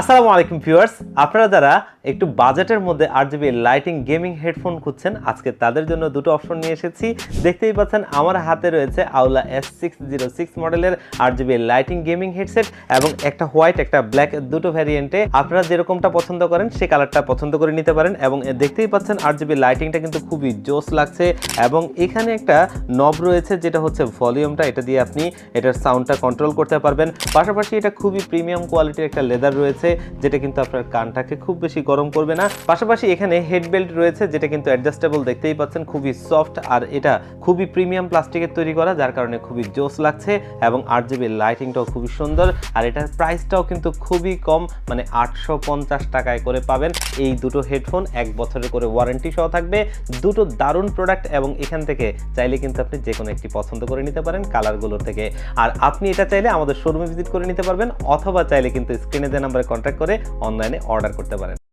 আসসালামু আলাইকুম ভিউয়ার্স। আপনারা যারা একটু বাজেটের মধ্যে R GB lighting gaming headphone খুঁজছেন, আজকে তাদের জন্য দুটো অপশন নিয়ে এসেছি। দেখতেই পাচ্ছেন আমার হাতে রয়েছে Aula S six zero six মডেলের R GB lighting gaming headset এবং একটা হোয়াইট, একটা ব্ল্যাক দুটো ভ্যারিয়েন্টে। আপনারা যেরকমটা পছন্দ করেন, সে কালারটা পছন্দ করে নিতে পারেন এবং দেখতেই পাচ্ছেন আর জিবি লাইটিংটা কিন্তু খুবই জোস লাগছে এবং এখানে একটা নব রয়েছে যেটা হচ্ছে ভলিউমটা, এটা দিয়ে আপনি এটার সাউন্ডটা কন্ট্রোল করতে পারবেন। পাশাপাশি এটা খুবই প্রিমিয়াম কোয়ালিটির একটা লেদার রয়েছে। যেটা কিন্তু আপনার কানটাকে খুব বেশি গরম করবে না। পাশাপাশি এখানে হেড বেল্ট রয়েছে, যেটা কিন্তু অ্যাডজাস্টেবল দেখতেই পাচ্ছেন, খুবই সফট আর এটা খুবই প্রিমিয়াম প্লাস্টিকের তৈরি করা, যার কারণে খুবই জোস লাগছে, এবং আট জিবি লাইটিংটাও খুবই সুন্দর, আর এটার প্রাইসটাও কিন্তু খুবই কম মানে আটশো পঞ্চাশ টাকায় করে পাবেন। এই দুটো হেডফোন এক বছরের করে ওয়ারেন্টি সহ থাকবে। দুটো দারুণ প্রোডাক্ট এবং এখান থেকে চাইলে কিন্তু আপনি যে কোনো একটি পছন্দ করে নিতে পারেন কালারগুলোর থেকে। আর আপনি এটা চাইলে আমাদের শোরুমে ভিজিট করে নিতে পারবেন, অথবা চাইলে কিন্তু স্ক্রিনে যে নাম্বারে কন্ট্যাক্ট করে অনলাইনে অর্ডার করতে পারেন।